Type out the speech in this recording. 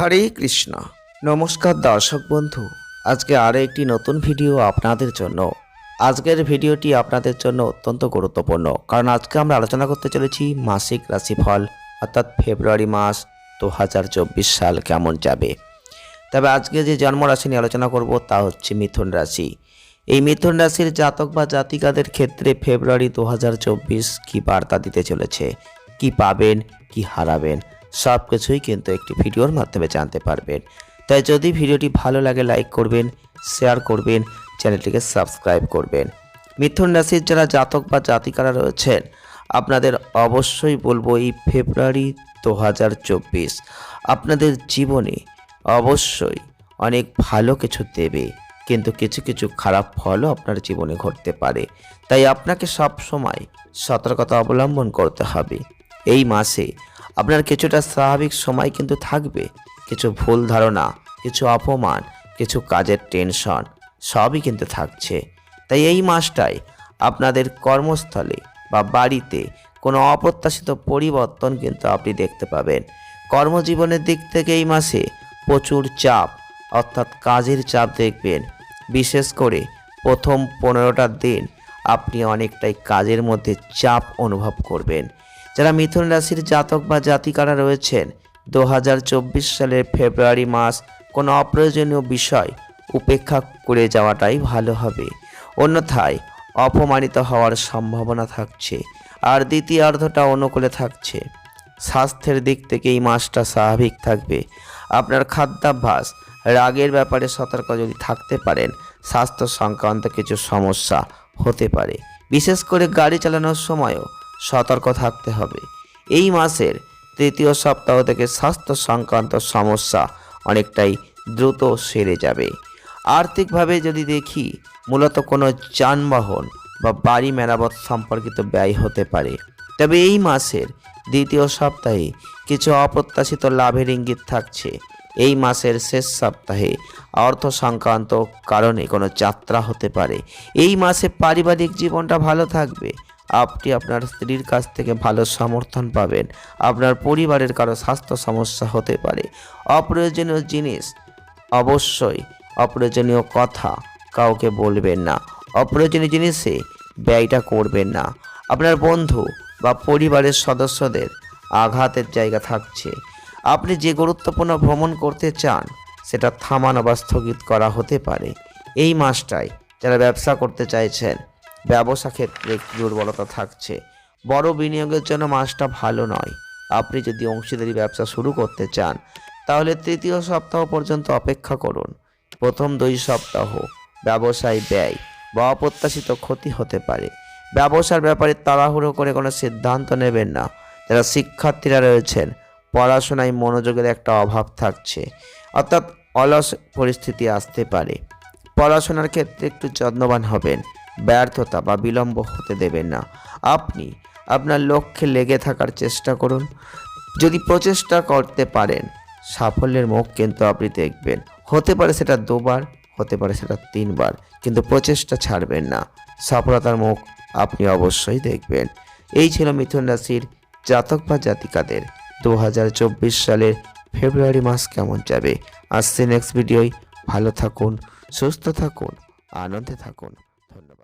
হরে কৃষ্ণ। নমস্কার দর্শক বন্ধু, আজকে আরও একটি নতুন ভিডিও আপনাদের জন্য। আজকের ভিডিওটি আপনাদের জন্য অত্যন্ত গুরুত্বপূর্ণ, কারণ আজকে আমরা আলোচনা করতে চলেছি মাসিক রাশিফল, অর্থাৎ ফেব্রুয়ারি মাস দু হাজার চব্বিশ সাল কেমন যাবে। তবে আজকে যে জন্ম রাশি নিয়ে আলোচনা করব তা হচ্ছে মিথুন রাশি। এই মিথুন রাশির জাতক বা জাতিকাদের ক্ষেত্রে ফেব্রুয়ারি দু হাজার চব্বিশ কী বার্তা দিতে চলেছে? কি পাবেন, কি হারাবেন? সব কিছুই কিন্তু একটি ভিডিওর মাধ্যমে জানতে পারবেন। তাই যদি ভিডিওটি ভালো লাগে, লাইক করবেন, শেয়ার করবেন, চ্যানেলটিকে সাবস্ক্রাইব করবেন। মিথুন রাশির যারা জাতক বা জাতিকারা রয়েছেন, আপনাদের অবশ্যই বলব এই ফেব্রুয়ারি দু হাজার চব্বিশ আপনাদের জীবনে অবশ্যই অনেক ভালো কিছু দেবে। কিন্তু কিছু কিছু খারাপ ফলও আপনার জীবনে ঘটতে পারে। তাই আপনাকে সব সময় সতর্কতা অবলম্বন করতে হবে। এই মাসে আপনার কিছুটা স্বাভাবিক সময় কিন্তু থাকবে। কিছু ভুল ধারণা, কিছু অপমান, কিছু কাজের টেনশন, সবই কিন্তু থাকছে। তাই এই মাসটায় আপনাদের কর্মস্থলে বা বাড়িতে কোনো অপ্রত্যাশিত পরিবর্তন কিন্তু আপনি দেখতে পাবেন। কর্মজীবনের দিক থেকে এই মাসে প্রচুর চাপ, অর্থাৎ কাজের চাপ দেখবেন। বিশেষ করে প্রথম পনেরোটা দিন আপনি অনেকটাই কাজের মধ্যে চাপ অনুভব করবেন। যারা মিথুন রাশির জাতক বা জাতিকারা রয়েছেন দু হাজার চব্বিশ সালের ফেব্রুয়ারি মাস কোনো অপ্রয়োজনীয় বিষয় উপেক্ষা করে যাওয়াটাই ভালো হবে। অন্যথায় অপমানিত হওয়ার সম্ভাবনা থাকছে, আর দ্বিতীয়ার্ধটা অনুকূলে থাকছে। স্বাস্থ্যের দিক থেকে এই মাসটা স্বাভাবিক থাকবে। আপনার খাদ্যাভ্যাস, রাগের ব্যাপারে সতর্ক যদি থাকতে পারেন, স্বাস্থ্য সংক্রান্ত কিছু সমস্যা হতে পারে। বিশেষ করে গাড়ি চালানোর সময়ও সতর্ক থাকতে হবে। এই মাসের তৃতীয় সপ্তাহ থেকে স্বাস্থ্য সংক্রান্ত সমস্যা অনেকটাই দ্রুত সেরে যাবে। আর্থিকভাবে যদি দেখি, মূলত কোনো যানবাহন বা বাড়ি মেরামত সম্পর্কিত ব্যয় হতে পারে। তবে এই মাসের দ্বিতীয় সপ্তাহে কিছু অপ্রত্যাশিত লাভের ইঙ্গিত থাকছে। এই মাসের শেষ সপ্তাহে অর্থ সংক্রান্ত কারণে কোনো যাত্রা হতে পারে। এই মাসে পারিবারিক জীবনটা ভালো থাকবে। আপনি আপনার স্ত্রীর কাছ থেকে ভালো সমর্থন পাবেন। আপনার পরিবারের কারও স্বাস্থ্য সমস্যা হতে পারে। অপ্রয়োজনীয় জিনিস অবশ্যই অপ্রয়োজনীয় কথা কাউকে বলবেন না। অপ্রয়োজনীয় জিনিসে ব্যয়টা করবেন না। আপনার বন্ধু বা পরিবারের সদস্যদের আঘাতের জায়গা থাকছে। আপনি যে গুরুত্বপূর্ণ ভ্রমণ করতে চান, সেটা থামানো বা স্থগিত করা হতে পারে। এই মাসটায় যারা ব্যবসা করতে চাইছেন ব্যবসা ক্ষেত্রে দুর্বলতা থাকছে। বড় বিনিয়োগের জন্য মাসটা ভালো নয়। আপনি যদি অংশীদারি ব্যবসা শুরু করতে চান, তাহলে তৃতীয় সপ্তাহ পর্যন্ত অপেক্ষা করুন। প্রথম দুই সপ্তাহ ব্যবসায় ব্যয় বা অপ্রত্যাশিত ক্ষতি হতে পারে। ব্যবসার ব্যাপারে তাড়াহুড়ো করে কোনো সিদ্ধান্ত নেবেন না। যারা শিক্ষার্থীরা রয়েছেন, পড়াশোনায় মনোযোগের একটা অভাব থাকছে। অর্থাৎ অলস পরিস্থিতি আসতে পারে। পড়াশোনার ক্ষেত্রে একটু যত্নবান হবেন। ব্যর্থতা বা বিলম্ব হতে দেবেন না। আপনি আপনার লক্ষ্যে লেগে থাকার চেষ্টা করুন। যদি প্রচেষ্টা করতে পারেন, সাফল্যের মুখ কিন্তু আপনি দেখবেন। হতে পারে সেটা দুবার, হতে পারে সেটা তিনবার, কিন্তু প্রচেষ্টা ছাড়বেন না। সফলতার মুখ আপনি অবশ্যই দেখবেন। এই ছিল মিথুন রাশির জাতক বা জাতিকাদের। দু হাজার চব্বিশ সালের ফেব্রুয়ারি মাস কেমন যাবে? আসছে নেক্সট ভিডিওয় ভালো থাকুন, সুস্থ থাকুন, আনন্দে থাকুন। ধন্যবাদ